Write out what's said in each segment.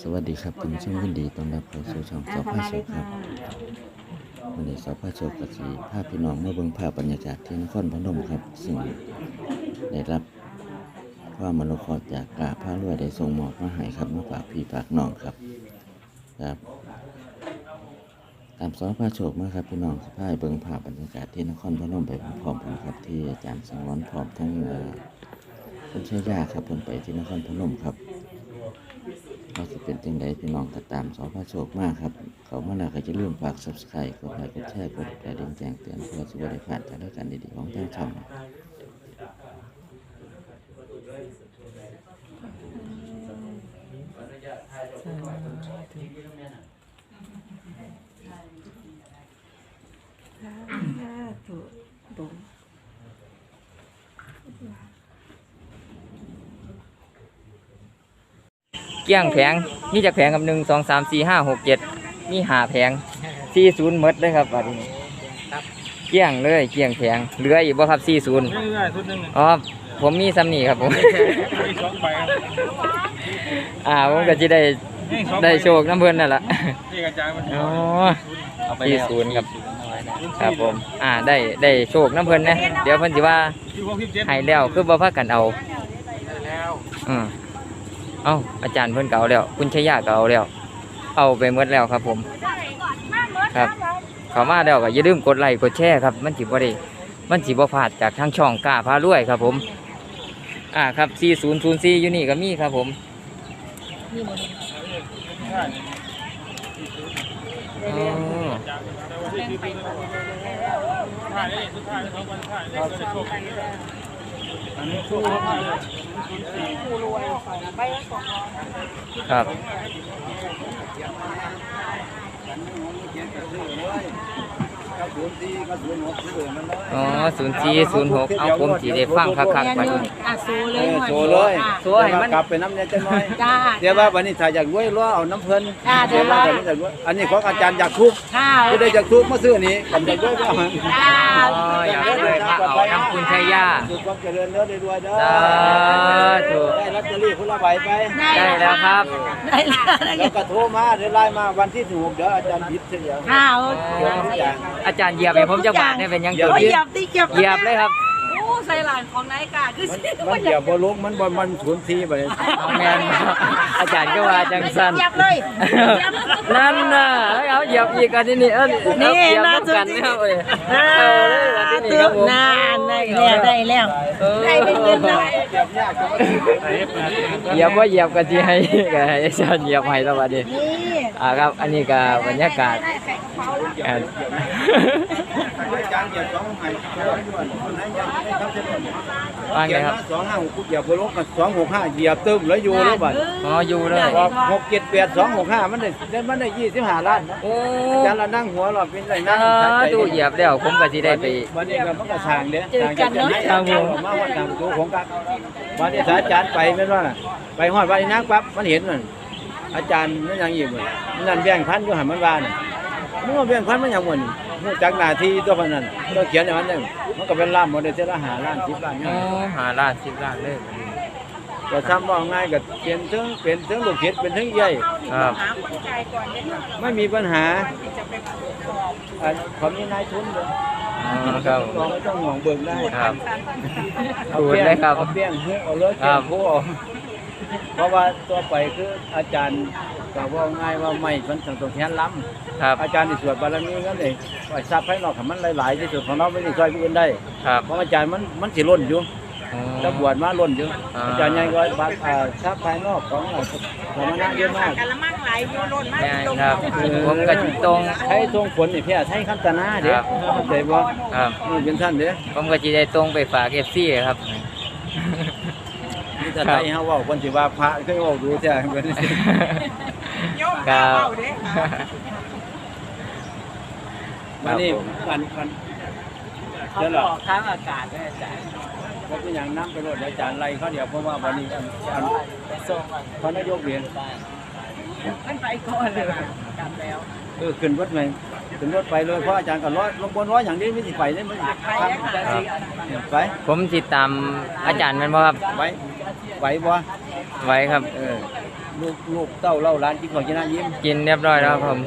สวัสดีครับท่านผู้ชมยินดีต้อนรับเข้าสู่ช่องสอพาโชคครับวันนี้สอพาโชคกับสีภาพพี่น้องเมื่อเบิ่งภาพบรรยากาศที่นครพนมครับ ซึ่งได้รับความมนุเคราะห์จากกาพารวยได้ส่งมอบมาให้ครับมาฝากพี่ฝากน้องครับครับ ตามสอพาโชคมาครับพี่น้องสภาพเบิ่งภาพบรรยากาศที่นครพนมไปพร้อมๆกันครับ ที่อาจารย์สังวรพร้อมทั้งเอ่อคุณชัยยาครับเพิ่นไปที่นครพนมครับ เราจะเป็นจังไดพี่น้องก็ตามสอพระโชคมากครับ เขามาแล้วก็จะเริ่าลืมฝาก subscribe กดไลค์กดแชร์กดกระดิ่งแจ้งเตือนเพื่อจะได้พลาดจากรายการดีๆของทางช่องถูกตรง เกี้ยงแผงมีจากแผงกับหนึ่งสองสามสี่ห้าหกเจ็ดมีหาแผงสี่ศูนย์มดเลยครับบัดนี้เกี้ยงเลยเกี้ยงแผงเหลืออีกบ่ครับสี่ศูนย์เรื่อยๆทุนหนึ่งอ๋อผมมีซ้ำนี่ครับผมอีกสองใบครับอ่าผมก็จะได้อีกสองใบได้โชคน้ำเพิ่นนั่นแหละนี่กระจายมันอ๋อสี่ศูนย์ครับครับผม อ่าได้ได้โชคน้ำเพิ่นนะเดี๋ยวเพิ่นสิว่าที่หกสิบเจ็ดให้แล้วคือบ่พากันเอาแล้วอืม เอ้าอาจารย์เพิ่นเก่าแล้ว คุณชยาเก่าแล้ว เอาไปหมดแล้วครับ ผม ครับ เข้ามาแล้วก็อย่าลืมกดไลค์กดแชร์ครับ มันสิบ่ได้มันสิบ่พลาดจากทางช่องกล้าพารวยครับ ผม อ่าครับ4004อยู่นี่ก็มีครับ ผมอ๋อถ่ายได้สุดท้ายแล้ววันถ่ายได้จะโชค อัน นี้คู่ครับครับอ๋อ0406เอาผมสิได้ฟังคักๆไปอะโซเลยโชว์เลยโชว์ให้มัน กลับไปน้ำเนี่ยจังน้อยจ้าเดี๋ยวว่าวันนี้ถ้าอยากรวยรวยเอาน้ำเพลินจ้าเดี๋ยวว่าแต่ไม่อยากรวยอันนี้ของอาจารย์อยากทุกข์ข้าผู้ใดอยากทุกข์มาซื้อนี้ผมอยากรวยก็เอามาจ้า อ๋ออยากได้มาเอาน้ำคุณชัยยา สุขความเจริญเด้อได้รวยเด้อ สาธุได้ ลอตเตอรี่คนละใบไป ได้แล้วครับ ได้แล้วแล้วก็โทรมาเดี๋ยวไล่มาวันที่ถูกเดี๋ยวอาจารย์หยิบเสียข้าวเดี๋ยวทุกอย่างอาจารย์เหยียบให้ผมจักบาทเนี่ยเป็นยังเหยียบตัวเหยืยียบติเหยียบเหยียบเลยครับโอ้ ใส่หลานของนายกาคือมันมันเหยียบบ่ลงมันบ่มันศูนย์ทีไปเลยเอาแมนอาจารย์ก็ว่าจังสันเหยียบเลย นั่นน่ะเอาเหยียบอีกอันนี้นี่เออนี่เหยียบน่าน้ำกันจะนะครับเอ้ยอ่าเอาเลยอันนี้นี่ครับผมนานได้แล้วได้แล้วได้เป็นเงินแล้วเหยียบยากจังเลยเหยียบว่าเหยียบกันจีให้ก็ให้อาจารย์เหยียบให้แล้วบัดนี้นี่อ่าครับ อันนี้ก็บรรยากาศอ่าอาจารย์เหยียบสองให้ คนไหนอยากให้ทำเสร็จว่าไงครับสองห้าหกเหยียบบ่ลงกันสองหกห้าเหยียบตึ้มแล้วอยู่แล้วบัดอ๋ออยู่เลยว่าหกเจ็ดแปดสองหกห้ามันได้ได้มันได้ยี่สิบห้าล้านนะโอ้อาจารย์เรานั่งหัวเราเป็นไรนั่งอ่าดูเหยียบแล้วผมก็สิได้ไปวันนี้ก็มันก็ทางเด้ทางจะให้ทางผมมาว่าทางตัวของกันวันนี้อาจารย์ไปเป็นว่าไปหอดวันนี้นักปั๊บมันเห็นมันอาจารย์นั่นยังอยู่มันนั่นแบ่งพันอยู่หันมันว่าน่ะ มันว่าแบ่งพันมันยังมันหูจักหน้าที่ตัวพันนั้นตัวเขียนอย่างนั้นเนี่ยมันก็เป็นล้านหมดเลยเจ้าละหาล้านสิบล้านเนี่อ๋ยอหาล้านสิบล้านเลยก็ทำว่าง่ายก็เป็นถึงเป็นถึงลูกศิษย์เป็นถึงใหญ่ครับไม่มีปัญหาอ่าเขามีนายทุนเลยอ๋อครับเราไม่ต้องห่วงเบิ่งได้ครับเอาดูดเปี้ยงเลยครับเอาเปี้ยงหุเอาเลยครัเปี้ยบงหุเอา เพราะว่าตัวไปคืออาจารย์ก็ว่าง่ายว่าไม่มันต้องต้องแทนล้ครับำอาจารย์ที่สวดบารมีนั่นเองว่าทรัพย์ภายนอกให้มันหลายๆที่สุดของเราไม่ได้ช่วยผู้อื่นได้ครับเพราะอาจารย์มันมันสิล้นอยู่อ๋อถ้าบวชมาล้นอยู่อ่า อาจารย์ยังก็บาอ่าทรัพย์ภายนอกของเราของมันเยอะมาก กันละมั่งไหลโยนล้นมากแม่นครับ ผมก็สิตรง ใช้ทรงผลนี่เพียใช้คำตนาเด้ครับ เข้าใจบ่ครับ นี่เป็นท่านเด้ผมก็สิได้ตรงไปฝาก FC ครับนี่ จะไทยเฮาเว้าคนสิว่าพระเคยเว้าดูแท้เพิ่นครับมานี่มันมันเขาเดี๋ยวบล่ะอกทางอากาศด้วยอาจารย์ก็เป็นอย่างน้ำไปรถอาจารย์ไล่เขาเดี๋ยวเพราะว่าวันนี้อันอันส่งเขานายกเรียน มันไปก่อนเลยกลับแล้ว เออขึ้นรถไหม ขึ้นรถไปเลยเพราะอาจารย์ก็ร้อยลงบนร้อยอย่างนี้ไม่สิไปเนี่ยมันไปแล้วค่ะไปผมสิตามอาจารย์แม่นบ่ครับไปไหวบ่ไว้ครับเออลูกลูกเต้าเล่าร้านกินของกินน้ำยิ้มกินเรียบร้อยแล้วครับผม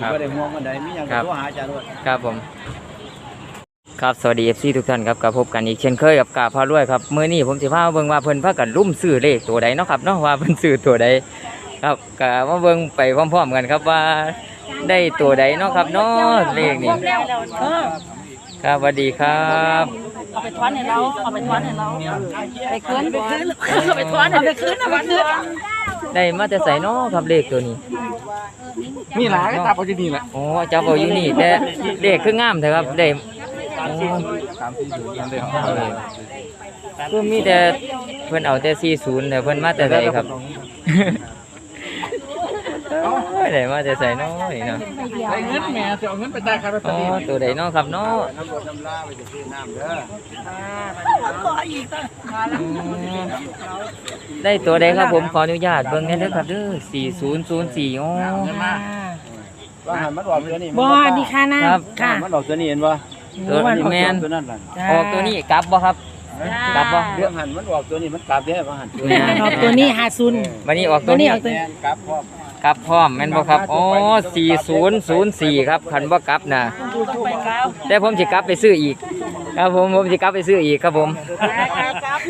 ครับก็ได้ห่วงกันใดมีอย่างครับก็โทรหาอาจารย์ด้วยครับผม ครับสวัสดี FC ทุกท่านครับกับพบกันอีกเช่นเคยกับกาพารวยครับมื้อนี้ผมสิพามาเบิ่งว่าเพิ่นพากันลุ่มซื้อเลขตัวใดเนาะครับเนาะว่าเพิ่นซื้อตัวใดครับก็มาเบิ่งไปพร้อมๆกันครับว่า ได้ตัวใดเนาะครับเนาะเลขนี่เออครับสวัสดีครับ เอาไปทอนให้เราเอาไปทอนให้เราไปคืนไปคืนเอาไปทอนเอาไปคืนเอาไปคืนได้มาแต่ใส่เนาะครับเลขตัวนี้มีหลายก็ตับเอาที่นี่แหละโอ้จับเอาอยู่นี่แต่เลขคืองามเถอะครับได้โอ้สามสี่ศูนย์นั่นเองคือมีแต่เพิ่นเอาแต่40แต่เพิ่นมาแต่ใส่ครับ โอ้ยได้มาแต่ใส่เนาะนี่เนาะไอ้เงินแม่จะเอาเงินไปจ่ายค่าลอตเตออ๋อรี่ตัวใดเนาะครับเนาะน้ำรถน้ำลาไปจะซื้อน้ำเด้อขออีกตั้งมาแล้วอืมได้ตัวใดครับผมขออนุญาตเบิ่งแหน่เด้อครับเด้อ4004อ๋อว่าหันมันออกตัวนี้บ่ดีค่ะนะครับค่ะมันออกตัวนี้เห็นบ่ตัวแม่นตัวนั้นล่ะออกตัวนี้กลับบ่ครับกลับบ่เรื่องหันมันออกตัวนี้มันกลับเด้อว่าหันแม่นออกตัวนี้หาซุนวันนี้ออกตัวนี้วันนี้ออกตัวแม่นกลับพร้อม กลับพร้อมแม่นบ่ครับอ๋อ4004 ครับคันบ่กลับนะไปแล้วแต่ผมสิกลับไปซื้ออีก ครับผมผมสิกลับไปซื้ออีกครับผมครับ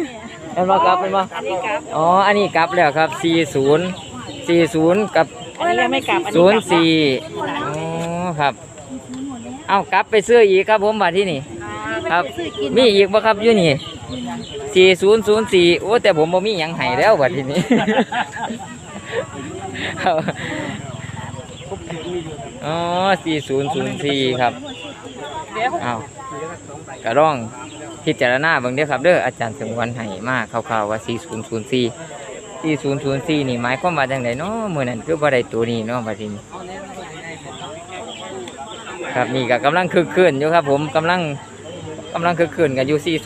เห็นบ่ครับเป็นบ่อันนี้กลับอ๋ออันนี้กลับแล้วครับ 40 40 กับอันนี้ยังไม่กลับอันนี้กลับ04อ๋อครับ เอากลับไปซื้ออีกครับผมบัดที่นี่ครับมีอีกบ่ครับอยู่นี่4004โอ้แต่ผมบ่มีหยังให้แล้วบัดทีนี้ อ๋อ4004ครับเอ้าวกระร่องพิจารณาเบิ่งเด้อครับเด้ออาจารย์สมวันให้มากคร่าวๆว่า 4004 4004 นี่หมายความว่าจังไดเนาะมื้อนั้นคือบ่ได้ตัวนี้เนาะบัดนี้ครับนี่ก็กำลังคึกคืนอยู่ครับ ผมกำลังกำลังคึกคืนกันอยู่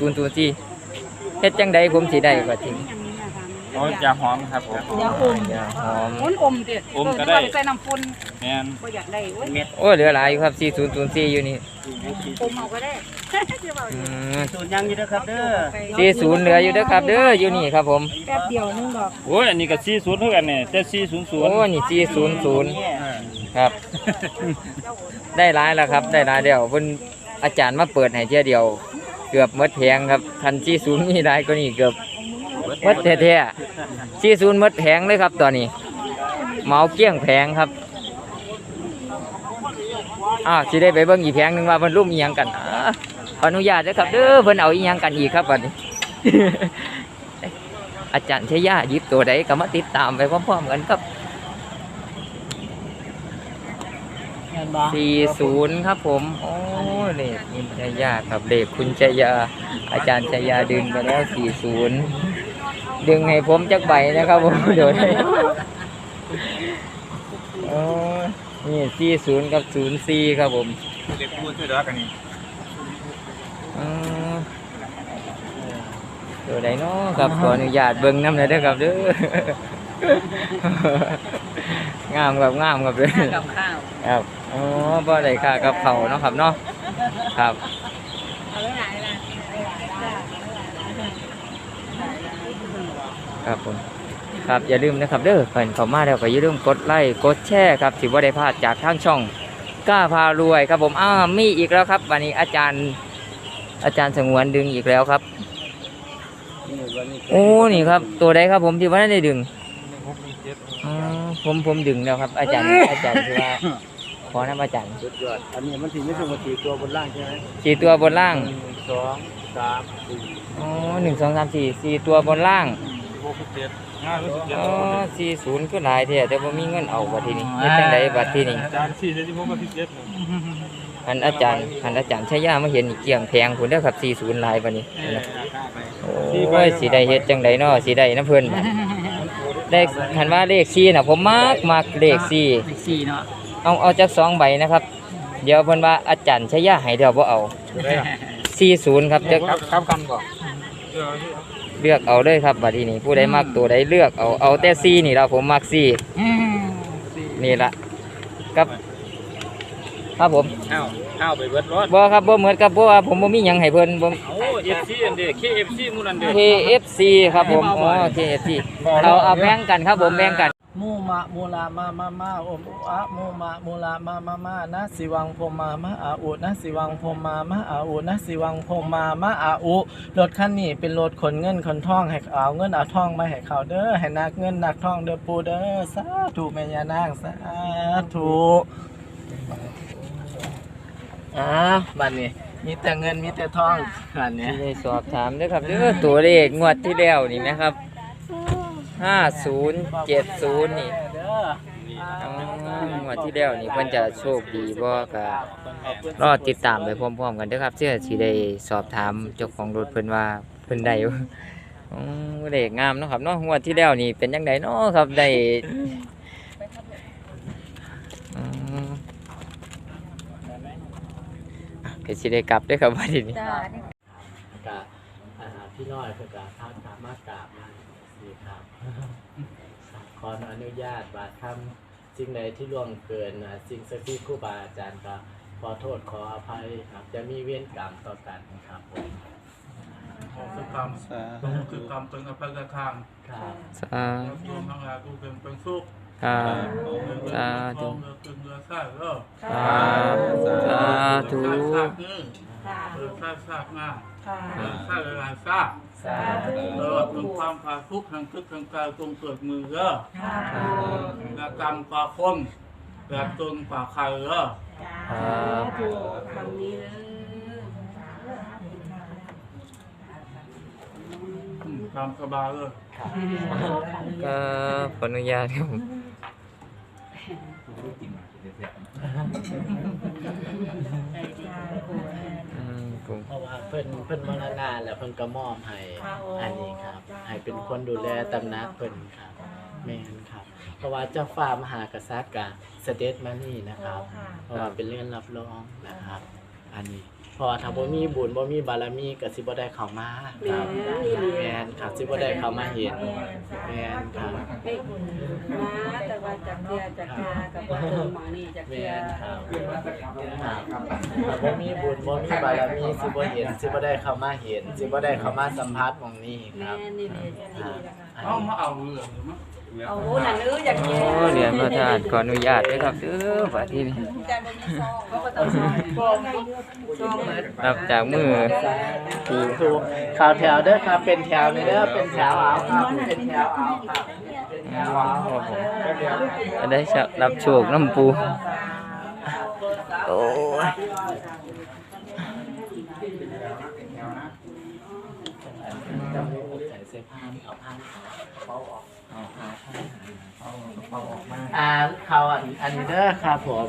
4004เฮ็ดจังไดผมสิได้บัดนี้ โอ้ยาหอมครับผมเดี๋ยวอมอย่าหอมมุนอมดิอมก็ได้ใส่น้ำฝุ่นแม่นบ่อยากได้เว้ยโอ้เหลือหลายอยู่ครับ4004อยู่นี่อมเอาก็ได้อืมสูตรยังอยู่เด้อครับเด้อ40เหลืออยู่เด้อครับ เด้ออยู่นี่ครับผมแป๊บเดียวนึงดอกโอ้ยอันนี้ก็สี่ศูนย์เท่ากันเนี่ยแต่สี่ศูนย์ศูนโอ้ย์นี่สี่ศูนย์ศูนย์ครับ ได้ร้ายแล้วครับ ได้ร้ายเดียวเพิ่นอาจารย์มาเปิดให้เที่ยเดียว เกือบหมดแพงครับทันสี่ศูนย์นี่ได้ก็นี่เกือบห มดแท้ๆสี่ศูนย์มดแพงเลยครับตอนนี้เหมาเกลี้ยงแพงครับอ้าวสิได้ไปเบิ่งอีกแพงหนึงว่าเพิ่นรุ่มอีหยังกันอ่าขออนุญาตนะครับเด้อเพิ่นเอาอีหยังกันอีกครับบัดนี้อาจารย์ชยาหยิบตัวใดก็มาติดตามไปพร้อมๆกันครับ40ครับผม โอ้เลขคุณชยาครับเลขคุณชยา อาจารย์ชยาดึงไปแล้ว40 ดึงให้ผมจักใบนะครับผมเดี๋ยวได้โอ้นี่40กับ04ครับผมเด็กพูดช่วยเหลือกันนี่อืมตัวใดเนาะครับขออนุญาตเบิ่งน้ำหน่อยเด้อครับเด้องามครับงามครับเด้อกับข้าวครับอ๋อบ่ได้ค่ากับเขาวเนาะครับเนาะครับ ครับผมครับอย่าลืมนะครับเด้อเพิ่นเข้ามาแล้วก็อย่าลืมกดไลค์กดแชร์ครับสิบ่ได้พลาดจากทางช่องกล้าพารวยครับผมอ้าวมีอีกแล้วครับ วันนี้อาจารย์อาจารย์สงวนดึงอีกแล้วครับนี่วันนี้โอ้นี่ครับ ตัวใดครับผมที่ว่าได้ดึงอ๋อผมผมดึงแล้วครับ อาจารย์อาจารย์ที่ว่าขอน้ำอาจารย์สุดยอดอันนี้มันสิไม่ต้องมาตีตัวบนล่างใช่ไหมสี่ตัวบนล่างหนึ่งสองสามสี่อ๋อหนึ่งสองสามสี่สี่ตัวบนล่าง หกสิบเจ็ดห้าสิบเจ็ดอ๋อสี่ศูนย์ก็หลายเท่แต่ว่ามีเงินเอาบัดทีนี้เฮ็ดจังไดบัดทีนี้จานสี่สิบหกกับสิบเจ็ดอันอาจารย์อันอาจารย์ใช้ยามาเห็นอีกเกี่ยงแพงคุณเด้อครับสี่ศูนย์หลายบัดนี้นะโอ้ยสิได้เฮ็ดจังไดเนาะสิได้น้ำเพิ่นบัดเลขคันว่าเลขสี่น่ะผมมักมักเลขสี่สี่เนาะเอาเอาจักสองใบนะครับ เดี๋ยวเพิ่นว่าอาจารย์ใช้ยาให้เดี๋ยวบ่เอาสี่ศูนย์ครับจะครับครับกันบ่ เลือกเอาเลยครับบัดนี้ผู้ใดมักตัวใดเลือกเอาเอาแต่สี่นี่ล่ะผมมักสี่นี่ละครับ ครับผมอ้าวอ้าวไปเบิดรถบ่ครับบ่เหมือนกับเพราะว่าผมบ่มีหยังให้เพิ่นบ่โอ้เอฟซีอันเดียเคเอฟซีมูนันเดีย KFC ครับผมอ๋อ KFC เอาเอาแบ่งกันครับผมแบ่งกันห มูมะมูลามามามาอมอะโมมะมูลามามามานะสิวังพมามะอาอุนะสิวังพมามะอาอุนะสิวังพมามะอาอุรถคันนี้เป็นรถขนเงินขนทองให้เอาเงินเอาทองมาให้เขาเด้อให้นักเงินนักทองเด้อปูเด้อสาธุแม่ยานางสาธุอ่าบัดนี้มีแต่เงินมีแต่ทองบัดนี้ ได้สอบถามด้วยครับเด้อตัวเลขงวดที่แล้วนี่นะครับ ห้าศูนย์เจ็ดศูนย์นี่เด้ออ๋องวดที่แล้วนี่เพิ่นจะโชคดีบ่ก็รอติดตามไปพร้อมๆกันเด้อครับเชื่อสิได้สอบถามเจ้าของรถเพิ่นว่าเพิ่นได้อยู่อ๋อเลขงามเนาะครับเนาะงวดที่แล้วนี่เป็นจังไดเนาะครับได้อ๋ออะก็สิได้กลับเด้อครับวันนี้ จ้ากับอ่าพี่น้อยเพื่อกราบพระสามารถกราบมาสิครับ ขออนุญาตว่าทำสิ่งใดที่ล่วงเกินสิ่งศักดิ์สิทธิ์ครูบาอาจารย์ก็ขอโทษขออภัยครับจะมีเวรกรรมต่อกันครับผมสุกรรมคือกรรมเป็นอภัยทานครับสารวมทั้งหลายกูเป็นเป็นสุขครับสาธุเรือตึงเรือซ่าเออครับสาธุซากนี่เรือซ่าซากงาเรือซ่าเรือลายซ่าสาธุ ตลอดถึงความผาทุกข์ทางทึกทางกายตรงเกิดมือเออและกรรมป่าคนแบบตนป่าใครเออครับตามสบายเลยก็ขออนุญาตครับผมอืมผม เพราะว่าเพิ่นเพิ่นมรณาแล้วเพิ่นก็มอบให้อันนี้ครับ ให้เป็นคนดูแลตำหนักเพิ่นครับแม่นครับ เพราะว่าเจ้าฟ้ามหากษัตริย์กะเสด็จมานี่นะครับ เพราะว่าเป็นเรื่องรับรองนะครับ อันนี้เพ ราะว่าถ้าบ่มีบุญบ่มีบารมีก็สิบ่ได้เข้ามาครับแม่นครับสิบ่ได้เข้ามาเห็นแม่นครับให้คุณมาแต่ว่าจากเทียจากเทียกับว่าเติมหมองนี่จากเทีแม่ยนครับครับถ้าบ่มีบุญบ่มีบารมีสิบ่เห็นสิบ่ได้เข้ามาเห็นสิบ่ได้เข้ามาสัมผัสหม่องนี้คแม่รับนี่เลยครับเอามาเอาเรือหรือมั้ง เอาโหนั่นเอออยากเทียโอ้เหรียญพระธาตุขออนุญาตด้วยครับเด้อบัดที่นี่จานบ่มีซองเขาก็ต้องซองซองซองเหมือนรับจากมือถูกถูกข่าวแถวเด้อครับเป็นแถวนี่เด้อเป็นแถวเอาครับเป็นแถวเอาครับเป็นแถวเอาครับเดี๋ยวจะได้รับโชคน้ำปูโอ้ย จำไม่ใส่เสื้อผ้าเอาผ้าเอาออกเอาผ้าเอาเอาเขาอันอันเด้อครับผม